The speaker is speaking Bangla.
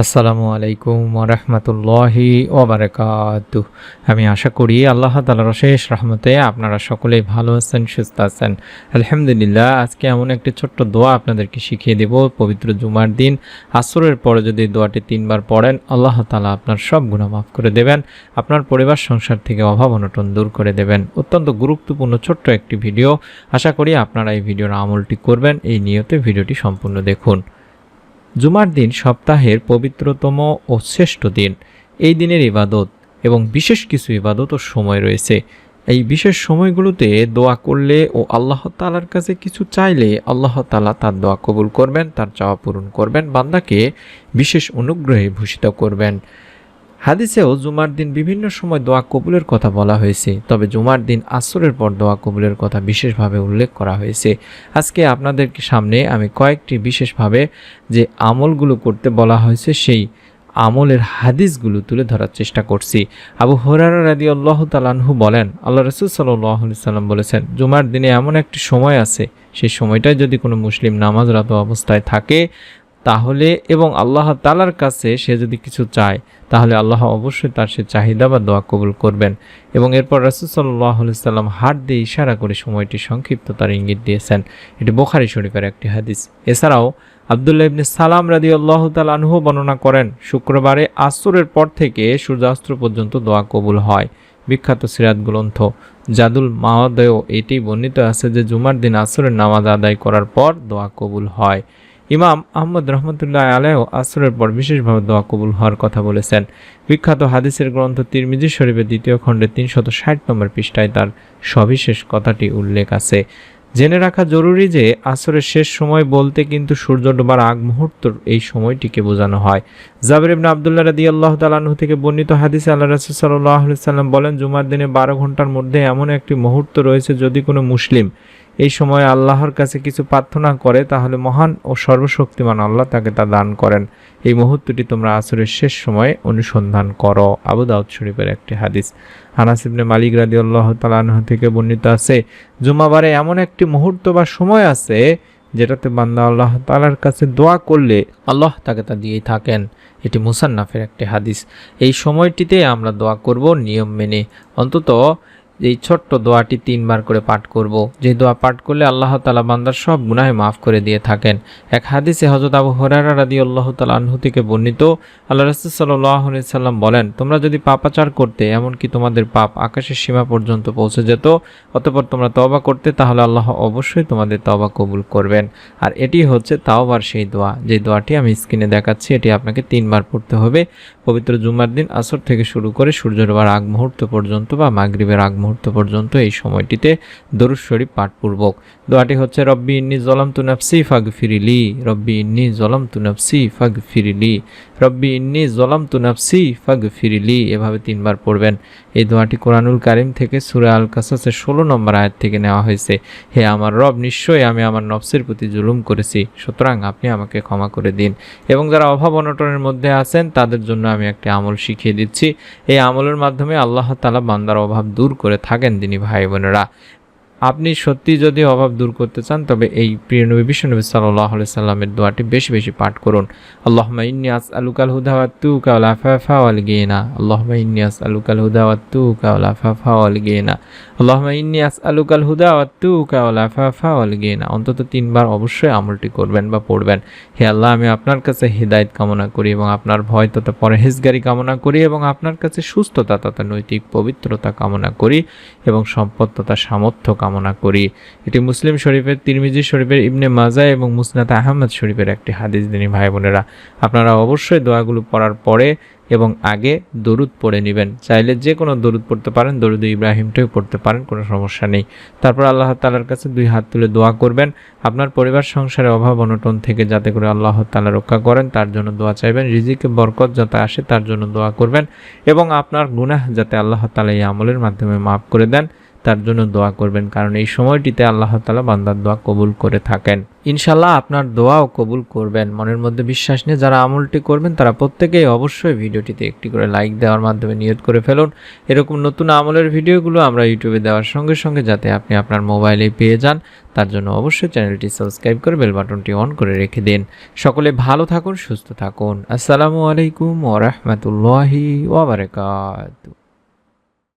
আসসালামু আলাইকুম ওরহমতুল্লাহি ওবরাকাতু আমি আশা করি আল্লাহ তালার শেষ রহমতে আপনারা সকলেই ভালো আছেন, সুস্থ আছেন। আলহামদুলিল্লাহ, আজকে এমন একটি ছোট্ট দোয়া আপনাদেরকে শিখিয়ে দেব, পবিত্র জুমার দিন। আসরের পরে যদি দোয়াটি তিনবার পড়েন, আল্লাহ তালা আপনার সব গুণা মাফ করে দেবেন, আপনার পরিবার, সংসার থেকে অভাব অনটন দূর করে দেবেন। অত্যন্ত গুরুত্বপূর্ণ ছোট্ট একটি ভিডিও। আশা করি আপনারা এই ভিডিওর আমলটি করবেন, এই নিয়তে ভিডিওটি সম্পূর্ণ দেখুন। জুমার দিন সপ্তাহের পবিত্রতম ও শ্রেষ্ঠ দিন। এই দিনের ইবাদত এবং বিশেষ কিছু ইবাদত ও সময় রয়েছে। এই বিশেষ সময়গুলোতে দোয়া করলে ও আল্লাহ তালার কাছে কিছু চাইলে আল্লাহ তালা তার দোয়া কবুল করবেন, তার চাওয়া পূরণ করবেন, বান্দাকে বিশেষ অনুগ্রহে ভূষিত করবেন। হাদিসেও জুমার দিন বিভিন্ন সময় দোয়া কবুলের কথা বলা হয়েছে, তবে জুমার দিন আসরের পর দোয়া কবুলের কথা বিশেষভাবে উল্লেখ করা হয়েছে। আজকে আপনাদের সামনে আমি কয়েকটি বিশেষভাবে যে আমলগুলো করতে বলা হয়েছে, সেই আমলের হাদিসগুলো তুলে ধরার চেষ্টা করছি। আবু হরারা রাদি আল্লাহ তালানহু বলেন, আল্লাহ রসুল সাল্লাহ সাল্লাম বলেছেন, জুমার দিনে এমন একটি সময় আছে, সেই সময়টায় যদি কোনো মুসলিম নামাজরত অবস্থায় থাকে তাহলে এবং আল্লাহ তালার কাছে সে যদি কিছু চায়, তাহলে আল্লাহ অবশ্যই তার সে চাহিদা বা দোয়া কবুল করবেন। এবং এরপর রাসুসাল্লাহ সাল্লাম হাত দিয়ে ইশারা করে সময়টি সংক্ষিপ্ত তার ইঙ্গিত দিয়েছেন। এটি বোখারি শরীফের একটি হাদিস। এছাড়াও আবদুল্লাহ ইবনে সালাম রাদি আল্লাহ তালানহু বর্ণনা করেন, শুক্রবারে আসরের পর থেকে সূর্যাস্ত পর্যন্ত দোয়া কবুল হয়। বিখ্যাত সিরাত গ্রন্থ জাদুল মাওয়াদেও এটি বর্ণিত আছে যে জুমার দিন আসরের নামাজ আদায় করার পর দোয়া কবুল হয়। ইমাম আহমদ রহমতুল্লাহ আলাইও আসরের পর বিশেষভাবে দোয়া কবুল হওয়ার কথা বলেছেন। বিখ্যাত হাদিসের গ্রন্থ তিরমিজি শরীফের দ্বিতীয় খণ্ডে তিনশত ষাট নম্বর পৃষ্ঠায় তার সবিশেষ কথাটি উল্লেখ আছে। জেনে রাখা জরুরি যে, আসরের শেষ সময় বলতে কিন্তু সূর্য ডোবার আগ মুহূর্ত এই সময়টিকে বোঝানো হয়। জাবির ইবনে আবদুল্লাহ রাদি আল্লাহ তালাহু থেকে বর্ণিত হাদিসে আল্লাহ রাসুল সাল্লাহ সাল্লাম বলেন, জুমার দিনে বারো ঘণ্টার মধ্যে এমন একটি মুহূর্ত রয়েছে যদি কোনো মুসলিম এই সময় আল্লাহর কাছে কিছু প্রার্থনা করে, তাহলে মহান ও সর্বশক্তিমান আল্লাহ তাকে তা দান করেন। এই মুহূর্তটি তোমরা আসরের শেষ সময়ে অনুসন্ধান করো। আবু দাউদ শরীফের একটি হাদিস। হানাসিবনে মালিক রাদি আল্লাহ তালাহ থেকে বর্ণিত আছে, জুমাবারে এমন একটি মুহূর্ত বা সময় আছে, যেটাতে বান্দা আল্লাহ তালার কাছে দোয়া করলে আল্লাহ তাকে তা দিয়েই থাকেন। এটি মুসান্নাফের একটি হাদিস। এই সময়টিতে আমরা দোয়া করব নিয়ম মেনে। অন্তত এই ছোট্ট দোয়াটি তিনবার করে পাঠ করব। যে দোয়া পাঠ করলে আল্লাহ তালা বান্দার সব গুনাহে মাফ করে দিয়ে থাকেন। এক হাদিসে হজরত আবু হরারা রাদি আল্লাহ তালা আনহু থেকে বর্ণিত, আল্লাহ রসুল সাল্লাহ বলেন, তোমরা যদি পাপাচার করতে, এমনকি তোমাদের পাপ আকাশের সীমা পর্যন্ত পৌঁছে যেত, অতপর তোমরা তবা করতে, তাহলে আল্লাহ অবশ্যই তোমাদের তবা কবুল করবেন। আর এটি হচ্ছে তাওবার সেই দোয়া। যে দোয়াটি আমি স্ক্রিনে দেখাচ্ছি, এটি আপনাকে তিনবার পড়তে হবে। পবিত্র জুমার দিন আসর থেকে শুরু করে সূর্য ডোবার আগ মুহূর্ত পর্যন্ত বা মাগরিবের আগ মুহূর্ত পর্যন্ত এই সময়টিতে দরুদ শরীফ পাঠপূর্বক। দোয়াটি হচ্ছে, রব্বি ইন্নি জলাম তু নফসি ফাগ ফিরিলি রব্বি ইন্নি জলাম তু নফসি ফাগ ফিরিলি রব্বি ইন্নি জলাম তু নফসি ফাগ ফিরিলি এভাবে তিনবার পড়বেন। এই দোয়াটি কোরআনুল কারিম থেকে সুরে আল কাসাসের ষোলো নম্বর আয়াত থেকে নেওয়া হয়েছে। হে আমার রব, নিশ্চয়ই আমি আমার নফসের প্রতি জুলুম করেছি, সুতরাং আপনি আমাকে ক্ষমা করে দিন। এবং যারা অভাব অনটনের মধ্যে আছেন, তাদের জন্য আমি একটি আমল শিখিয়ে দিচ্ছি। এই আমলের মাধ্যমে আল্লাহ তালা বান্দার অভাব দূর করে থাকেন তিনি ভাই বোনেরা। আপনি সত্যি যদি অভাব দূর করতে চান, তবে এই প্রিয় নবী বিশ্বনবী সাল্লাহ সাল্লামের দোয়াটি বেশি বেশি পাঠ করুন। আল্লাহ ইন্নিয়াস আলুকাল হুদাওয়াতু কাউলা ফাফা ওয়াল গেনা। আল্লাহ ইন্নিয়াস আলুকাল হুদাওয়াতু কাউলা ফাফা ওয়াল গেনা। আল্লাহ ইন্নিয়াস আলুকাল হুদাওয়াতু কাউলা ফাফা ওয়াল গেনা। অন্তত তিনবার অবশ্যই আমলটি করবেন বা পড়বেন। হে আল্লাহ, আমি আপনার কাছে হৃদায়ত কামনা করি এবং আপনার ভয় তথা পরহেজগারি কামনা করি এবং আপনার কাছে সুস্থতা তথা নৈতিক পবিত্রতা কামনা করি এবং সম্পদ তথা সামর্থ্য কামনা করি। এটি মুসলিম শরীফের, তিরমিজি শরীফের, ইবনে মাজা এবং মুসনাদ আহমদ শরীফের একটি হাদিস, দিনী ভাই বোনেরা। আপনারা অবশ্যই দোয়াগুলো পড়ার পরে এবং আগে দরুদ পড়ে নেবেন। চাইলে যে কোনো দরুদ পড়তে পারেন, দরুদ ইব্রাহিমটাও পড়তে পারেন, কোনো সমস্যা নেই। তারপর আল্লাহ তালার কাছে দুই হাত তুলে দোয়া করবেন। আপনার পরিবার, সংসারে অভাব, অনটন থেকে যাতে করে আল্লাহ তালা রক্ষা করেন, তার জন্য দোয়া চাইবেন। রিজিকে বরকত যাতে আসে, তার জন্য দোয়া করবেন। এবং আপনার গুনাহ যাতে আল্লাহ তালা এই আমলের মাধ্যমে মাফ করে দেন। তার জন্য দোয়া করবেন, কারণ এই সময়টিতে আল্লাহ তালা বান্দার দোয়া কবুল করে থাকেন। ইনশাল্লাহ আপনার দোয়াও কবুল করবেন। মনের মধ্যে বিশ্বাস নিয়ে যারা আমলটি করবেন, তারা প্রত্যেকেই অবশ্যই ভিডিওটিতে একটি করে লাইক দেওয়ার মাধ্যমে নিয়ত করে ফেলুন। এরকম নতুন আমলের ভিডিওগুলো আমরা ইউটিউবে দেওয়ার সঙ্গে সঙ্গে যাতে আপনি আপনার মোবাইলে পেয়ে যান, তার জন্য অবশ্যই চ্যানেলটি সাবস্ক্রাইব করে বেল বাটনটি অন করে রেখে দিন। সকলে ভালো থাকুন, সুস্থ থাকুন। আসসালামু আলাইকুম ওরহমতুল্লাহি ওবরাকাতু